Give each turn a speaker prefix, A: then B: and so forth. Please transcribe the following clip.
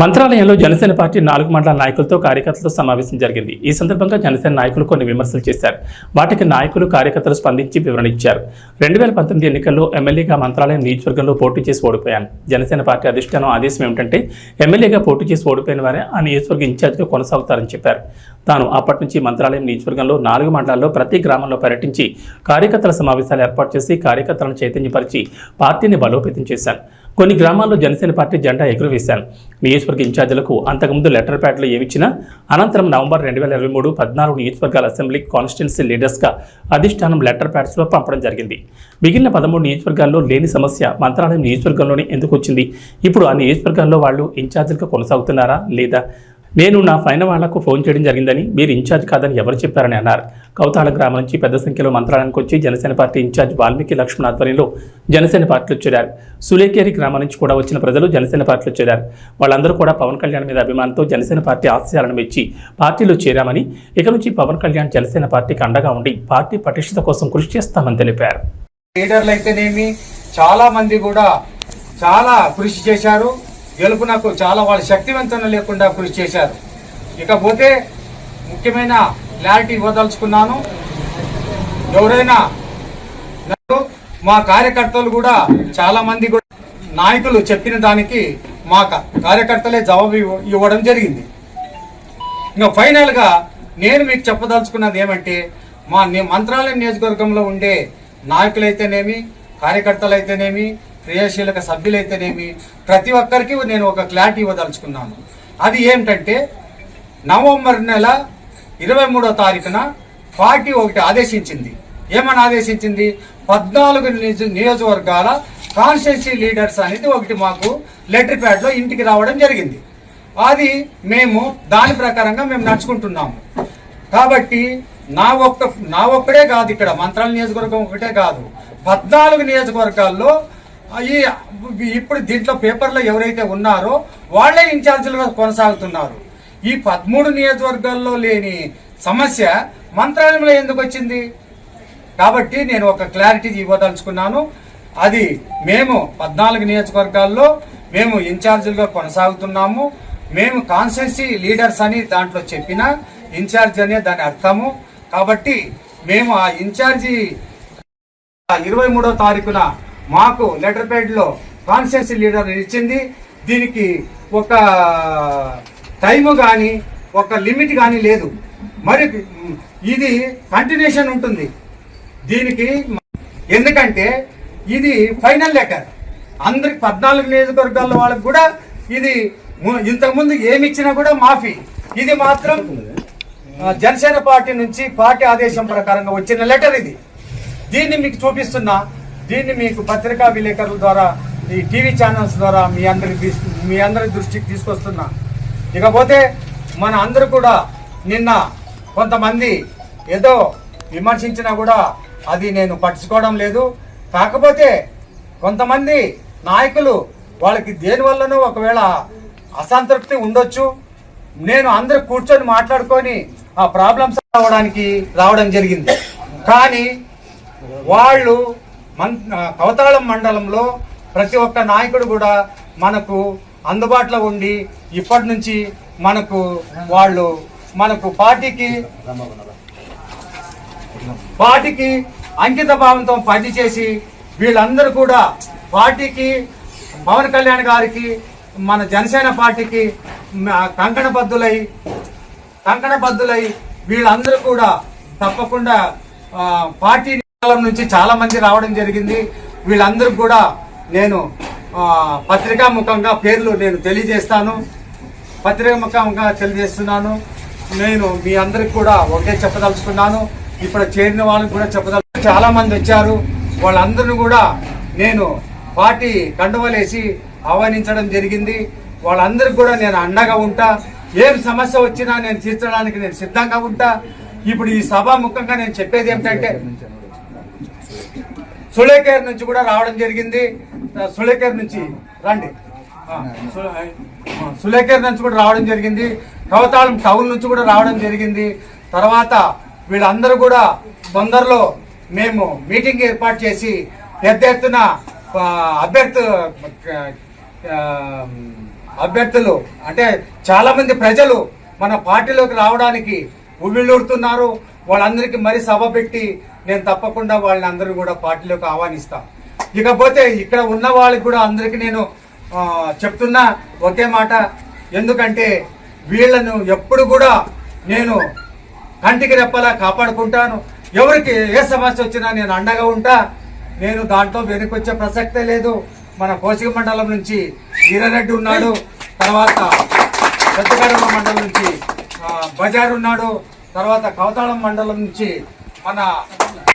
A: మంత్రాలయంలో Janasena party నాలుగు మండల నాయకులతో కార్యకర్తలతో సమావేశం జరిగింది. ఈ సందర్భంగా జనసేన నాయకులు కొన్ని విమర్శలు చేశారు. వాటికి నాయకులు కార్యకర్తలు స్పందించి వివరణ ఇచ్చారు. రెండు వేల పంతొమ్మిది ఎన్నికల్లో ఎమ్మెల్యేగా మంత్రాలయం నియోజకవర్గంలో పోటీ చేసి ఓడిపోయాను. జనసేన పార్టీ అధిష్టానం ఆదేశం ఏమిటంటే ఎమ్మెల్యేగా పోటీ చేసి ఓడిపోయిన వారే ఆ నియోజకవర్గ ఇన్ఛార్జిగా కొనసాగుతారని చెప్పారు. తాను అప్పటి నుంచి మంత్రాలయం నియోజకవర్గంలో నాలుగు మండలాల్లో ప్రతి గ్రామంలో పర్యటించి కార్యకర్తల సమావేశాలు ఏర్పాటు చేసి కార్యకర్తలను చైతన్యపరిచి పార్టీని బలోపేతం చేశాను. కొన్ని గ్రామాల్లో జనసేన పార్టీ జెండా ఎగురవేశారు. నియోజకవర్గ ఇన్ఛార్జీలకు అంతకుముందు లెటర్ ప్యాడ్లు ఏమిచ్చినా అనంతరం నవంబర్ రెండు వేల ఇరవై మూడు పద్నాలుగు నియోజకవర్గాల అసెంబ్లీ కాన్స్టిట్యున్సీ లీడర్స్గా అధిష్టానం లెటర్ ప్యాడ్స్లో పంపడం జరిగింది. మిగిలిన పదమూడు నియోజకవర్గాల్లో లేని సమస్య మంత్రాలయం నియోజకవర్గంలోనే ఎందుకు వచ్చింది? ఇప్పుడు ఆ నియోజకవర్గాల్లో వాళ్ళు ఇన్ఛార్జీలుగా కొనసాగుతున్నారా లేదా? నేను నా పైన వాళ్ళకు ఫోన్ చేయడం జరిగిందని మీరు ఇన్ఛార్జ్ కాదని ఎవరు చెప్పారని అన్నారు. కౌతాళ గ్రామం నుంచి పెద్ద సంఖ్యలో మంత్రాలయానికి వచ్చి జనసేన పార్టీ ఇన్ఛార్జ్ వాల్మీకి లక్ష్మణ్ ఆధ్వర్యంలో జనసేన పార్టీలో చేరారు సులేకేరి గ్రామం నుంచి కూడా వచ్చిన ప్రజలు జనసేన పార్టీలో చేరారు వాళ్ళందరూ కూడా పవన్ కళ్యాణ్ మీద అభిమానంతో జనసేన పార్టీ ఆశయాలను మెచ్చి పార్టీలో చేరామని ఇక నుంచి పవన్ కళ్యాణ్ జనసేన పార్టీకి అండగా ఉండి పార్టీ పటిష్టత కోసం కృషి చేస్తామని తెలిపారు.
B: లీడర్లు అయితేనేమి చాలా మంది కూడా చాలా కృషి చేశారు. గెలుపునకు చాలా వాళ్ళ శక్తివంతం లేకుండా కృషి చేశారు. ఇకపోతే ముఖ్యమైన క్లారిటీ ఇవ్వదలుచుకున్నాను. ఎవరైనా మా కార్యకర్తలు కూడా చాలా మంది కూడా నాయకులు చెప్పిన దానికి మా కార్యకర్తలే జవాబు ఇవ్వ- ఇవ్వడం జరిగింది. ఇంకా ఫైనల్గా నేను మీకు చెప్పదలుచుకున్నది ఏమంటే మా ని- మంత్రాలయం నియోజకవర్గంలో ఉండే నాయకులైతేనేమి కార్యకర్తలైతేనేమి క్రియాశీలక సభ్యులైతేనేమి ప్రతి ఒక్కరికి నేను ఒక క్లారిటీ ఇవ్వదలుచుకున్నాను. అది ఏమిటంటే నవంబర్ నెల ఇరవై మూడో తారీఖున పార్టీ ఒకటి ఆదేశించింది. ఏమని ఆదేశించింది? పద్నాలుగు నియోజ- నియోజకవర్గాల కాన్స్టిట్యూన్సీ లీడర్స్ అనేది ఒకటి మాకు లెటర్ ప్యాడ్లో ఇంటికి రావడం జరిగింది. అది మేము దాని ప్రకారంగా మేము నడుచుకుంటున్నాము. కాబట్టి నా ఒక్క నా ఒక్కడే కాదు ఇక్కడ మంత్రాల నియోజకవర్గం ఒకటే కాదు. పద్నాలుగు నియోజకవర్గాల్లో ఈ ఇప్పుడు దీంట్లో పేపర్లో ఎవరైతే ఉన్నారో వాళ్ళే ఇన్ఛార్జీలుగా కొనసాగుతున్నారు. ఈ పదమూడు నియోజకవర్గాల్లో లేని సమస్య మంత్రాలయంలో ఎందుకు వచ్చింది? కాబట్టి నేను ఒక క్లారిటీ ఇవ్వదలుచుకున్నాను. అది మేము పద్నాలుగు నియోజకవర్గాల్లో మేము ఇన్ఛార్జీలుగా కొనసాగుతున్నాము. మేము కాన్స్టిట్యూన్సీ లీడర్స్ అని దాంట్లో చెప్పిన ఇన్ఛార్జ్ అనే దాని అర్థము. కాబట్టి మేము ఆ ఇన్ఛార్జి ఇరవై మూడో తారీఖున మాకు లెటర్ ప్యాడ్లో కాన్స్టిట్యూన్సీ లీడర్ ఇచ్చింది. దీనికి ఒక టైము కానీ ఒక లిమిట్ కానీ లేదు. మరి ఇది కంటిన్యూషన్ ఉంటుంది. దీనికి ఎందుకంటే ఇది ఫైనల్ లెటర్. అందరికి పద్నాలుగు నియోజకవర్గాల వాళ్ళకి కూడా ఇది ఇంతకుముందు ఏమి ఇచ్చినా కూడా మాఫీ. ఇది మాత్రం జనసేన పార్టీ నుంచి పార్టీ ఆదేశం ప్రకారంగా వచ్చిన లెటర్ ఇది. దీన్ని మీకు చూపిస్తున్నా. దీన్ని మీకు పత్రికా విలేకరుల ద్వారా ఈ టీవీ ఛానల్స్ ద్వారా మీ అందరికి మీ అందరి దృష్టికి తీసుకొస్తున్నా. ఇకపోతే మన అందరూ కూడా నిన్న కొంతమంది ఏదో విమర్శించినా కూడా అది నేను పట్టించుకోవడం లేదు. కాకపోతే కొంతమంది నాయకులు వాళ్ళకి దేనివల్లనో ఒకవేళ అసంతృప్తి ఉండొచ్చు. నేను అందరు కూర్చొని మాట్లాడుకొని ఆ ప్రాబ్లమ్స్ రావడానికి రావడం జరిగింది. కానీ వాళ్ళు మన్ కవతాళం మండలంలో ప్రతి ఒక్క నాయకుడు కూడా మనకు అందుబాటులో ఉండి ఇప్పటి నుంచి మనకు వాళ్ళు మనకు పార్టీకి పార్టీకి అంకిత భావంతో పనిచేసి వీళ్ళందరూ కూడా పార్టీకి పవన్ కళ్యాణ్ గారికి మన జనసేన పార్టీకి కంకణబద్ధులై కంకణబద్ధులై వీళ్ళందరూ కూడా తప్పకుండా పార్టీ నుంచి చాలా మంది రావడం జరిగింది. వీళ్ళందరూ కూడా నేను పత్రికా ముఖంగా పేర్లు నేను తెలియజేస్తాను. పత్రికా ముఖంగా తెలియజేస్తున్నాను. నేను మీ అందరికి కూడా ఒకే చెప్పదలుచుకున్నాను. ఇప్పుడు చేరిన వాళ్ళకి కూడా చెప్పదలు చాలా మంది వచ్చారు. వాళ్ళందరిని కూడా నేను పార్టీ కండువలేసి ఆహ్వానించడం జరిగింది. వాళ్ళందరికి కూడా నేను అండగా ఉంటా. ఏం సమస్య వచ్చినా నేను తీర్చడానికి నేను సిద్ధంగా ఉంటా. ఇప్పుడు ఈ సభాముఖంగా నేను చెప్పేది ఏమిటంటే సులేకేర్ నుంచి కూడా రావడం జరిగింది. సులేకేర్ నుంచి రండి. సులేకేర్ నుంచి కూడా రావడం జరిగింది. కవతాళం టౌన్ నుంచి కూడా రావడం జరిగింది. తర్వాత వీళ్ళందరూ కూడా తొందరలో మేము మీటింగ్ ఏర్పాటు చేసి పెద్ద ఎత్తున అభ్యర్థు అభ్యర్థులు అంటే చాలా మంది ప్రజలు మన పార్టీలోకి రావడానికి ఉవ్విళ్ళూరుతున్నారు. వాళ్ళందరికీ మరి సభ పెట్టి నేను తప్పకుండా వాళ్ళని అందరూ కూడా పార్టీలోకి ఆహ్వానిస్తాను ఇకపోతే ఇక్కడ ఉన్న వాళ్ళకి కూడా అందరికీ నేను చెప్తున్నా ఒకే మాట. ఎందుకంటే వీళ్ళను ఎప్పుడు కూడా నేను కంటికి రెప్పలా కాపాడుకుంటాను. ఎవరికి ఏ సమస్య వచ్చినా నేను అండగా ఉంటా. నేను దాంట్లో వెనుకొచ్చే ప్రసక్తే లేదు. మన కోసిక మండలం నుంచి వీరారెడ్డి ఉన్నాడు. తర్వాత పెద్దగడమ మండలం నుంచి బజార్ ఉన్నాడు. తర్వాత కవతాళం మండలం నుంచి మన